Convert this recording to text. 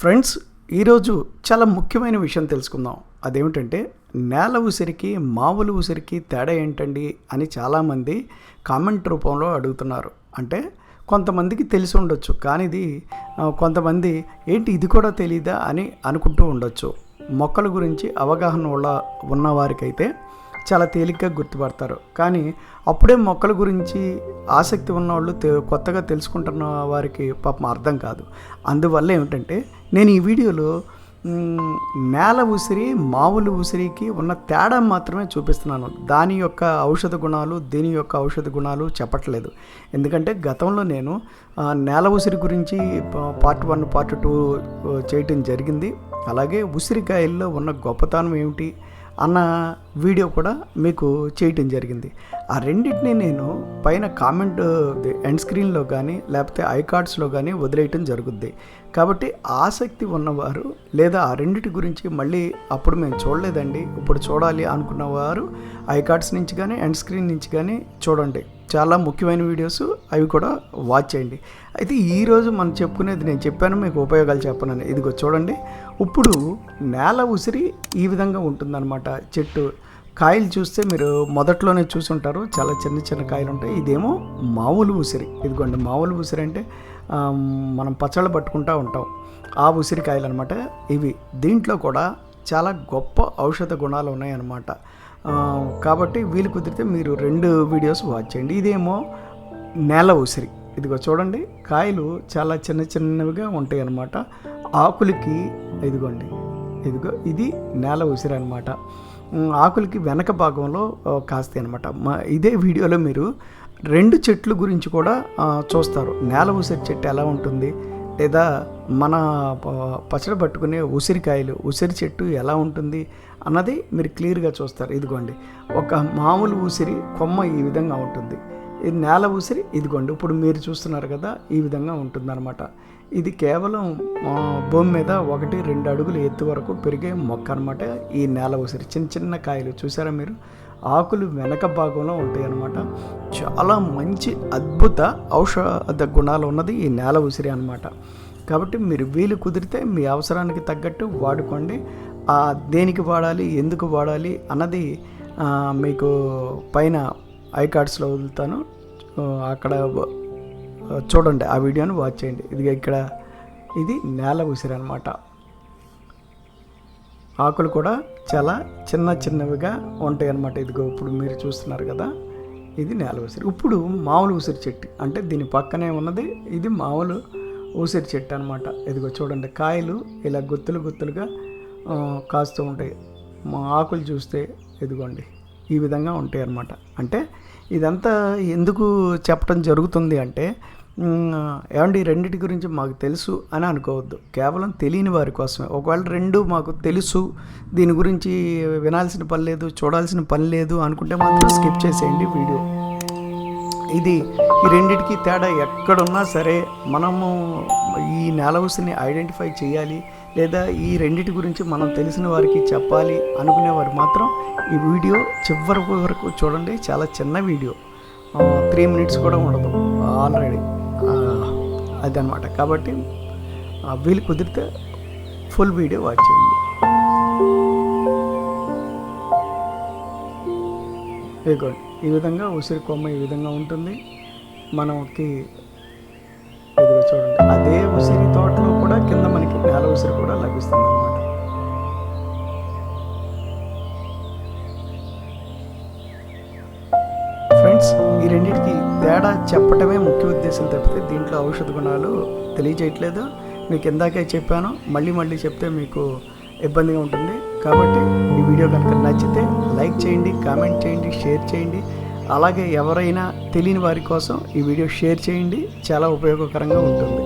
Friends ఈరోజు చాలా ముఖ్యమైన విషయం తెలుసుకుందాం. అదేమిటంటే నేల ఉసిరికి మామూలు ఉసిరికి తేడా ఏంటండి అని చాలామంది కామెంట్ రూపంలో అడుగుతున్నారు. అంటే కొంతమందికి తెలిసి ఉండొచ్చు కానీ ఇది కొంతమంది ఏంటి ఇది కూడా తెలియదా అని అనుకుంటూ ఉండొచ్చు. మొక్కల గురించి అవగాహన వల్ల ఉన్నవారికైతే చాలా తేలిగ్గా గుర్తుపడతారు. కానీ అప్పుడే మొక్కల గురించి ఆసక్తి ఉన్నవాళ్ళు కొత్తగా తెలుసుకుంటున్న వారికి పాపం అర్థం కాదు. అందువల్ల ఏమిటంటే నేను ఈ వీడియోలో నేల ఉసిరి మామూలు ఉసిరికి ఉన్న తేడా మాత్రమే చూపిస్తున్నాను. దాని యొక్క ఔషధ గుణాలు దీని యొక్క ఔషధ గుణాలు చెప్పట్లేదు. ఎందుకంటే గతంలో నేను నేల ఉసిరి గురించి పార్ట్ వన్ పార్ట్ టూ చేయటం జరిగింది. అలాగే ఉసిరికాయల్లో ఉన్న గొప్పతనం ఏమిటి? అన్న వీడియో కూడా మీకు చేయటం జరిగింది. ఆ రెండింటిని నేను పైన కామెంట్ ఎండ్ స్క్రీన్లో కానీ లేకపోతే ఐ కార్డ్స్లో కానీ వదిలేయటం జరుగుద్ది. కాబట్టి ఆసక్తి ఉన్నవారు లేదా ఆ రెండిటి గురించి మళ్ళీ అప్పుడు మేము చూడలేదండి ఇప్పుడు చూడాలి అనుకున్నవారు ఐ కార్డ్స్ నుంచి కానీ ఎండ్ స్క్రీన్ నుంచి కానీ చూడండి. చాలా ముఖ్యమైన వీడియోస్ అవి కూడా వాచ్ చేయండి. అయితే ఈరోజు మనం చెప్పుకునేది నేను చెప్పాను మీకు ఉపయోగాలు చెప్పనని. ఇదిగో చూడండి ఇప్పుడు నేల ఉసిరి ఈ విధంగా ఉంటుందన్నమాట. చెట్టు కాయలు చూస్తే మీరు మొదట్లోనే చూసుంటారు చాలా చిన్న చిన్న కాయలు ఉంటాయి. ఇదేమో మామూలు ఉసిరి. ఇదిగోండి మామూలు ఉసిరి అంటే మనం పచ్చళ్ళు పట్టుకుంటూ ఉంటాం. ఆ ఉసిరికాయలు అనమాట ఇవి. దీంట్లో కూడా చాలా గొప్ప ఔషధ గుణాలు ఉన్నాయన్నమాట. కాబట్టి వీలు కుదిరితే మీరు రెండు వీడియోస్ వాచ్ చేయండి. ఇదేమో నేల ఉసిరి. ఇదిగో చూడండి కాయలు చాలా చిన్న చిన్నవిగా ఉంటాయి అన్నమాట ఆకులకి ఇదిగోండి. ఇదిగో ఇది నేల ఉసిరి అనమాట ఆకులకి వెనక భాగంలో కాస్తాయి అనమాట మా ఇదే వీడియోలో మీరు రెండు చెట్లు గురించి కూడా చూస్తారు. నేల ఉసిరి చెట్టు ఎలా ఉంటుంది? లేదా మన ప- పచ్చడి పట్టుకునే ఉసిరికాయలు ఉసిరి చెట్టు ఎలా ఉంటుంది? అన్నది మీరు క్లియర్గా చూస్తారు. ఇదిగోండి. ఒక మామూలు ఉసిరి కొమ్మ ఈ విధంగా ఉంటుంది. ఇది నేల ఉసిరి ఇదిగోండి. ఇప్పుడు మీరు చూస్తున్నారు కదా ఈ విధంగా ఉంటుందన్నమాట. ఇది కేవలం భూమి మీద ఒకటి రెండు అడుగులు ఎత్తు వరకు పెరిగే మొక్క అనమాట ఈ నేల ఉసిరి చిన్న చిన్న కాయలు చూసారా మీరు? ఆకులు వెనక భాగంలో ఉంటాయి అన్నమాట చాలా మంచి అద్భుత ఔషధ గుణాలు ఉన్నది ఈ నేల ఉసిరి అనమాట కాబట్టి మీరు వీలు కుదిరితే మీ అవసరానికి తగ్గట్టు వాడుకోండి. దేనికి వాడాలి ఎందుకు వాడాలి అన్నది మీకు పైన ఐ కార్డ్స్లో వదులుతాను అక్కడ చూడండి ఆ వీడియోని వాచ్ చేయండి. ఇది ఇక్కడ ఇది నేల ఉసిరి అనమాట ఆకులు కూడా చాలా చిన్న చిన్నవిగా ఉంటాయి అన్నమాట ఇదిగో ఇప్పుడు మీరు చూస్తున్నారు కదా. ఇది నేల ఉసిరి. ఇప్పుడు మామూలు ఉసిరి చెట్టు అంటే దీని పక్కనే ఉన్నది ఇది మామూలు ఉసిరి చెట్టు అనమాట ఇదిగో చూడండి కాయలు ఇలా గుత్తులు గుత్తులుగా కాస్తూ ఉంటాయి. మా ఆకులు చూస్తే ఇదిగోండి. ఈ విధంగా ఉంటాయి అన్నమాట. అంటే ఇదంతా ఎందుకు చెప్పడం జరుగుతుంది అంటే ఏమండి రెండింటి గురించి మాకు తెలుసు అని అనుకోవద్దు. కేవలం తెలియని వారి కోసమే. ఒకవేళ రెండు మాకు తెలుసు దీని గురించి వినాల్సిన పని లేదు చూడాల్సిన పని లేదు అనుకుంటే మాత్రం స్కిప్ చేసేయండి వీడియో. ఇది ఈ రెండిటికి తేడా ఎక్కడున్నా సరే మనము ఈ నేల ఐడెంటిఫై చేయాలి లేదా ఈ రెండిటి గురించి మనం తెలిసిన వారికి చెప్పాలి అనుకునేవారు మాత్రం ఈ వీడియో చివరి వరకు చూడండి. చాలా చిన్న వీడియో. త్రీ మినిట్స్ కూడా ఉండదు. ఆల్రెడీ అదనమాట కాబట్టి వీలు కుదిరితే ఫుల్ వీడియో వాచ్ చేయండి. ఇదిగోండి ఈ విధంగా ఉసిరి కొమ్మ ఈ విధంగా ఉంటుంది. మనకి చూడండి. అదే ఉసిరి తోటలో కూడా కింద మనకి నేల ఉసిరి కూడా లభిస్తుంది అనమాట ఫ్రెండ్స్ ఈ రెండింటికి తేడా చెప్పటమే ముఖ్య ఉద్దేశం తప్పితే దీంట్లో ఔషధ గుణాలు తెలియజేయట్లేదు. మీకు ఇందాకే చెప్పాను మళ్ళీ మళ్ళీ చెప్తే మీకు ఇబ్బందిగా ఉంటుంది. కాబట్టి ఈ వీడియో కనుక నచ్చితే లైక్ చేయండి కామెంట్ చేయండి షేర్ చేయండి. అలాగే ఎవరైనా తెలియని వారి కోసం ఈ వీడియో షేర్ చేయండి. చాలా ఉపయోగకరంగా ఉంటుంది.